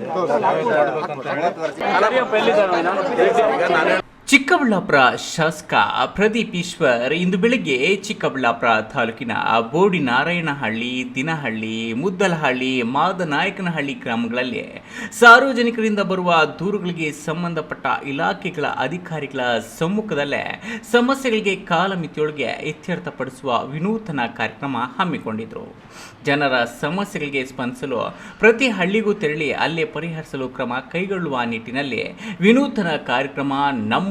Sir Chikkaballapur ಶಾಸಕ ಪ್ರದೀಪ್ ಈಶ್ವರ್ ಇಂದು ಬೆಳಿಗ್ಗೆ ಚಿಕ್ಕಬಳ್ಳಾಪುರ ತಾಲೂಕಿನ ಬೋಡಿ ನಾರಾಯಣಹಳ್ಳಿ ದಿನಹಳ್ಳಿ, ಮುದ್ದಲಹಳ್ಳಿ, ಮಾದನಾಯಕನಹಳ್ಳಿ ಗ್ರಾಮಗಳಲ್ಲಿ ಸಾರ್ವಜನಿಕರಿಂದ ಬರುವ ದೂರುಗಳಿಗೆ ಸಂಬಂಧಪಟ್ಟ ಇಲಾಖೆಗಳ ಅಧಿಕಾರಿಗಳ ಸಮ್ಮುಖದಲ್ಲೇ ಸಮಸ್ಯೆಗಳಿಗೆ ಕಾಲಮಿತಿಯೊಳಗೆ ಇತ್ಯರ್ಥಪಡಿಸುವ ವಿನೂತನ ಕಾರ್ಯಕ್ರಮ ಹಮ್ಮಿಕೊಂಡಿದ್ರು. ಜನರ ಸಮಸ್ಯೆಗಳಿಗೆ ಸ್ಪಂದಿಸಲು ಪ್ರತಿ ಹಳ್ಳಿಗೂ ತೆರಳಿ ಅಲ್ಲೇ ಪರಿಹರಿಸಲು ಕ್ರಮ ಕೈಗೊಳ್ಳುವ ನಿಟ್ಟಿನಲ್ಲಿ ವಿನೂತನ ಕಾರ್ಯಕ್ರಮ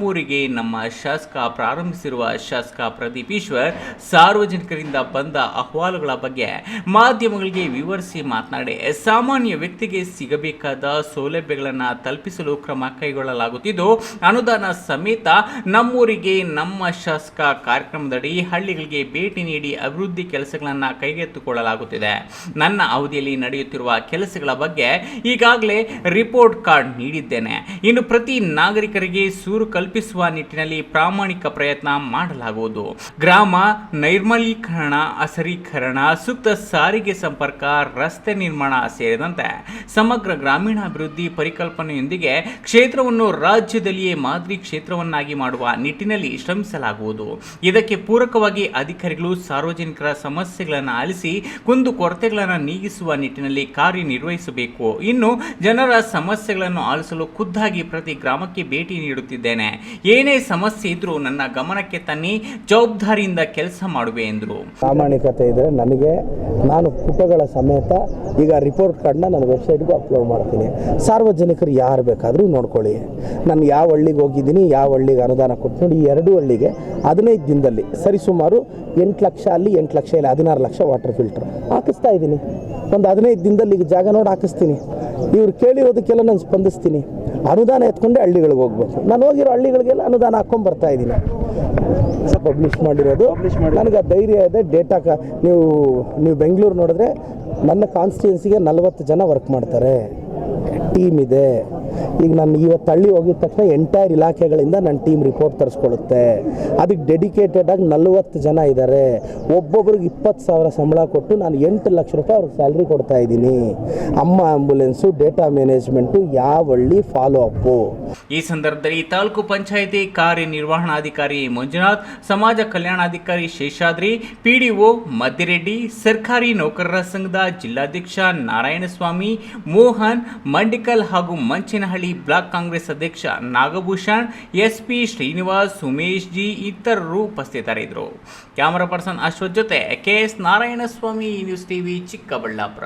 ನಮ್ಮೂರಿಗೆ ನಮ್ಮ ಶಾಸಕ, ಪ್ರಾರಂಭಿಸಿರುವ ಶಾಸಕ ಪ್ರದೀಪ್ ಈಶ್ವರ್ ಸಾರ್ವಜನಿಕರಿಂದ ಬಂದ ಅಹವಾಲುಗಳ ಬಗ್ಗೆ ಮಾಧ್ಯಮಗಳಿಗೆ ವಿವರಿಸಿ ಮಾತನಾಡಿ, ಸಾಮಾನ್ಯ ವ್ಯಕ್ತಿಗೆ ಸಿಗಬೇಕಾದ ಸೌಲಭ್ಯಗಳನ್ನು ತಲುಪಿಸಲು ಕ್ರಮ ಕೈಗೊಳ್ಳಲಾಗುತ್ತಿದ್ದು, ಅನುದಾನ ಸಮೇತ ನಮ್ಮೂರಿಗೆ ನಮ್ಮ ಶಾಸಕ ಕಾರ್ಯಕ್ರಮದಡಿ ಹಳ್ಳಿಗಳಿಗೆ ಭೇಟಿ ನೀಡಿ ಅಭಿವೃದ್ಧಿ ಕೆಲಸಗಳನ್ನು ಕೈಗೆತ್ತಿಕೊಳ್ಳಲಾಗುತ್ತಿದೆ. ನನ್ನ ಅವಧಿಯಲ್ಲಿ ನಡೆಯುತ್ತಿರುವ ಕೆಲಸಗಳ ಬಗ್ಗೆ ಈಗಾಗಲೇ ರಿಪೋರ್ಟ್ ಕಾರ್ಡ್ ನೀಡಿದ್ದೇನೆ. ಇನ್ನು ಪ್ರತಿ ನಾಗರಿಕರಿಗೆ ಸೂರು ಕಲ್ಪಿಸುವ ನಿಟ್ಟಿನಲ್ಲಿ ಪ್ರಾಮಾಣಿಕ ಪ್ರಯತ್ನ ಮಾಡಲಾಗುವುದು. ಗ್ರಾಮ ನೈರ್ಮಲೀಕರಣ ಅಸರೀಕರಣ ಸೂಕ್ತ ಸಾರಿಗೆ ಸಂಪರ್ಕ, ರಸ್ತೆ ನಿರ್ಮಾಣ ಸೇರಿದಂತೆ ಸಮಗ್ರ ಗ್ರಾಮೀಣಾಭಿವೃದ್ಧಿ ಪರಿಕಲ್ಪನೆಯೊಂದಿಗೆ ಕ್ಷೇತ್ರವನ್ನು ರಾಜ್ಯದಲ್ಲಿಯೇ ಮಾದರಿ ಕ್ಷೇತ್ರವನ್ನಾಗಿ ಮಾಡುವ ನಿಟ್ಟಿನಲ್ಲಿ ಶ್ರಮಿಸಲಾಗುವುದು. ಇದಕ್ಕೆ ಪೂರಕವಾಗಿ ಅಧಿಕಾರಿಗಳು ಸಾರ್ವಜನಿಕರ ಸಮಸ್ಯೆಗಳನ್ನು ಆಲಿಸಿ ಕುಂದು ಕೊರತೆಗಳನ್ನು ನೀಗಿಸುವ ನಿಟ್ಟಿನಲ್ಲಿ ಕಾರ್ಯನಿರ್ವಹಿಸಬೇಕು. ಇನ್ನು ಜನರ ಸಮಸ್ಯೆಗಳನ್ನು ಆಲಿಸಲು ಖುದ್ದಾಗಿ ಪ್ರತಿ ಗ್ರಾಮಕ್ಕೆ ಭೇಟಿ ನೀಡುತ್ತಿದ್ದೇನೆ. ಏನೇ ಸಮಸ್ಯೆ ಇದ್ರೂ ನನ್ನ ಗಮನಕ್ಕೆ ತನ್ನಿ, ಜವಾಬ್ದಾರಿಯಿಂದ ಕೆಲಸ ಮಾಡುವೆ ಎಂದರು. ಪ್ರಾಮಾಣಿಕತೆ ಇದ್ರೆ ನನಗೆ. ನಾನು ಪುಟಗಳ ಸಮೇತ ಈಗ ರಿಪೋರ್ಟ್ ಕಾರ್ಡ್ನ ನನ್ನ ವೆಬ್ಸೈಟ್ಗೂ ಅಪ್ಲೋಡ್ ಮಾಡ್ತೀನಿ. ಸಾರ್ವಜನಿಕರು ಯಾರು ಬೇಕಾದರೂ ನೋಡ್ಕೊಳ್ಳಿ. ನಾನು ಯಾವ ಹಳ್ಳಿಗೆ ಹೋಗಿದ್ದೀನಿ, ಯಾವ ಹಳ್ಳಿಗೆ ಅನುದಾನ ಕೊಟ್ಟು ಈ ಎರಡು ಹಳ್ಳಿಗೆ ಹದಿನೈದು ದಿನದಲ್ಲಿ ಸರಿಸುಮಾರು ಎಂಟು ಲಕ್ಷ ಅಲ್ಲಿ ಎಂಟು ಲಕ್ಷ ಇಲ್ಲ ಹದಿನಾರು ಲಕ್ಷ ವಾಟರ್ ಫಿಲ್ಟರ್ ಹಾಕಿಸ್ತಾ ಇದ್ದೀನಿ. ಒಂದು ಹದಿನೈದು ದಿನದಲ್ಲಿ ಈಗ ಜಾಗ ನೋಡಿ ಹಾಕಿಸ್ತೀನಿ. ಇವ್ರು ಕೇಳಿರೋದಕ್ಕೆಲ್ಲ ನಾನು ಸ್ಪಂದಿಸ್ತೀನಿ. ಅನುದಾನ ಎತ್ಕೊಂಡೆ ಹಳ್ಳಿಗಳಿಗೆ ಹೋಗ್ಬೇಕು. ನಾನು ಹೋಗಿರೋ ಹಳ್ಳಿಗಳಿಗೆಲ್ಲ ಅನುದಾನ ಹಾಕ್ಕೊಂಡು ಬರ್ತಾ ಇದ್ದೀನಿ. ಪಬ್ಲಿಷ್ ಮಾಡಿರೋದು. ನನಗೆ ಆ ಧೈರ್ಯ ಇದೆ ಡೇಟಾ ಕ ನೀವು ನೀವು ಬೆಂಗಳೂರು ನೋಡಿದ್ರೆ ನನ್ನ ಕಾನ್ಸ್ಟಿಟ್ಯೂನ್ಸಿಗೆ ನಲವತ್ತು ಜನ ವರ್ಕ್ ಮಾಡ್ತಾರೆ. ಟೀಮ್ ಇದೆ. ಈಗ ನಾನು ಇವತ್ತು ಹಳ್ಳಿ ಹೋಗಿದ ತಕ್ಷಣ ಎಂಟೈರ್ ಇಲಾಖೆಗಳಿಂದ ನನ್ನ ಟೀಮ್ ರಿಪೋರ್ಟ್ ತರಿಸ್ಕೊಳ್ಳುತ್ತೆ. ಅದಕ್ಕೆ ಡೆಡಿಕೇಟೆಡ್ ಆಗಿ ನಲವತ್ತು ಜನ ಇದ್ದಾರೆ ಒಬ್ಬೊಬ್ರಿಗೆ ಇಪ್ಪತ್ತು ಸಾವಿರ ಸಂಬಳ ಕೊಟ್ಟು ನಾನು ಎಂಟು ಲಕ್ಷ ರೂಪಾಯಿ ಅವ್ರಿಗೆ ಸ್ಯಾಲ್ರಿ ಕೊಡ್ತಾ ಇದ್ದೀನಿ. ಅಮ್ಮ ಆಂಬುಲೆನ್ಸು ಡೇಟಾ ಮ್ಯಾನೇಜ್ಮೆಂಟು ಯಾವ ಹಳ್ಳಿ ಫಾಲೋ ಅಪ್ಪು ಈ ಸಂದರ್ಭದಲ್ಲಿ ತಾಲೂಕು ಪಂಚಾಯಿತಿ ಕಾರ್ಯನಿರ್ವಹಣಾಧಿಕಾರಿ ಮಂಜುನಾಥ್, ಸಮಾಜ ಕಲ್ಯಾಣಾಧಿಕಾರಿ ಶೇಷಾದ್ರಿ, ಪಿಡಿಒ ಮದ್ದಿರೆಡ್ಡಿ, ಸರ್ಕಾರಿ ನೌಕರರ ಸಂಘದ ಜಿಲ್ಲಾಧ್ಯಕ್ಷ ನಾರಾಯಣಸ್ವಾಮಿ, ಮೋಹನ್, ಮಂಡಿಕಲ್ ಹಾಗೂ ಮಂಚೇನಹಳ್ಳಿ ಬ್ಲಾಕ್ ಕಾಂಗ್ರೆಸ್ ಅಧ್ಯಕ್ಷ ನಾಗಭೂಷಣ್, ಎಸ್ಪಿ ಶ್ರೀನಿವಾಸ್, ಉಮೇಶ್ ಜಿ ಇತರರು ಉಪಸ್ಥಿತರಿದ್ದರು. ಕ್ಯಾಮರಾ ಪರ್ಸನ್ ಅಶ್ವಥ್ ಜೊತೆ K S Narayanaswamy news TV, Chikkaballapura.